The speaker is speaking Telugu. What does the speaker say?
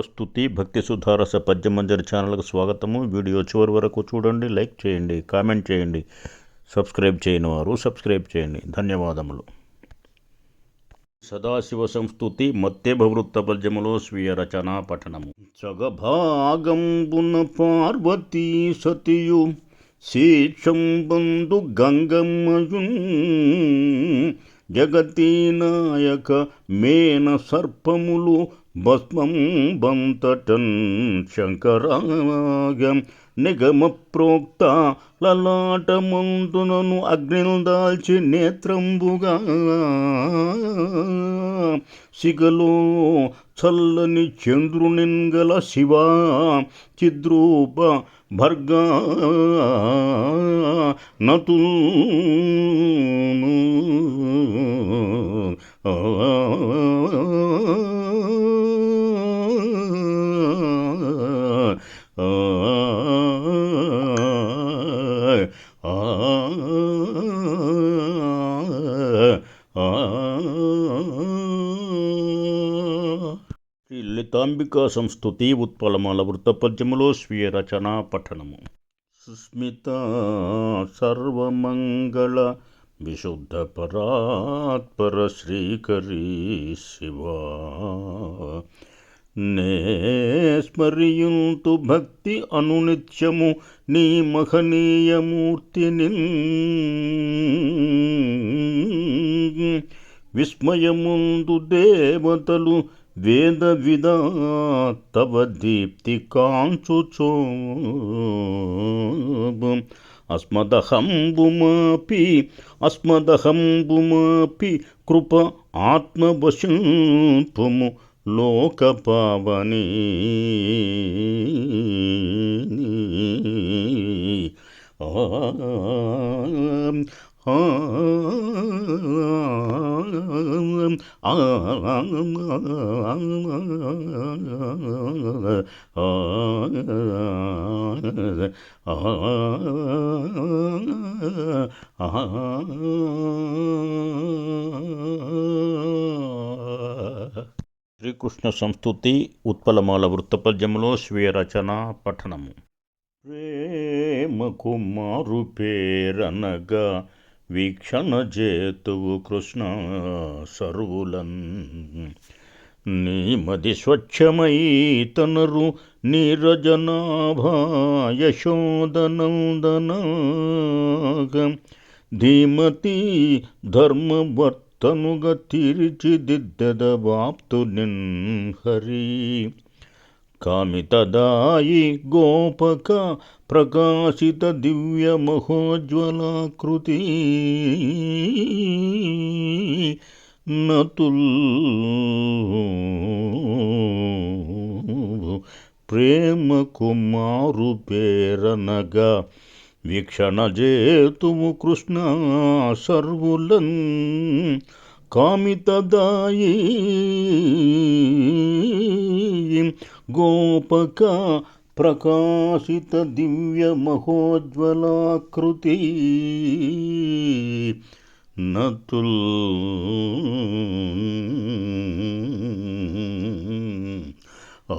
స్తుతి భక్తి సుధారస పద్యమంజరి ఛానల్కు స్వాగతము. వీడియో చివరి వరకు చూడండి లైక్ చేయండి కామెంట్ చేయండి సబ్స్క్రైబ్ చేయని వారు సబ్స్క్రైబ్ చేయండి. ధన్యవాదములు. సదాశివ సంస్థుతి మత్యభవృత్త పద్యములో స్వీయ రచనా పఠనము. సగభాగంబున పార్వతీ సతియు శీక్షంబందు గంగమ్మయున్ జగతీ నాయక మేన సర్పములు భస్మం బంతటన్ శంకరాగం నిగమ ప్రోక్త లలాటమందునను అగ్నిల్ దాల్చి నేత్రంబుగా. సిగలో చల్లని చంద్రునింగల శివ చిద్రూప భర్గ నతు ఆ శ్రీ లలితాంబికా సంస్థుతి ఉత్పలమాల వృత్తపద్యములో స్వీయ రచనా పఠనము. సుస్మిత సర్వమంగళ విశుద్ధ పరాత్పర శ్రీకరీ శివా. నే స్మరియుంతు భక్తి అనునిత్యము నీ మహనీయమూర్తిని. విస్మయముందు దేవతలు వేద విదా తవ దీప్తి కాంచుచో అస్మదహంబుమాపి అస్మదహంబుమాపి కృప ఆత్మవశంపుము లోక పావని శ్రీకృష్ణ సంస్థుతి ఉత్పలమాల వృత్తపద్యములో స్వీయ రచన పఠనము. ప్రేమ కుమారు పేరనగా వీక్షణ చేతువు కృష్ణ సరువులన్. నీమది స్వచ్ఛమై తనరు నీరజనాభాయశోదనందనాగ. ధీమతి ధర్మవర్తనుగ తీర్చిదిద్దద వాప్తు నిన్ హరి. కామితదాయి గోపక ప్రకాశిత దివ్య మహోజ్వలాకృతి నతుల్ ప్రేమ కుమారు పేరనగా వీక్షణ జేతుము కృష్ణ సర్వులన్ కామితదాయి గోపక ప్రకాశిత దివ్య మహోజ్వలాకృతి నతుల్ ఆ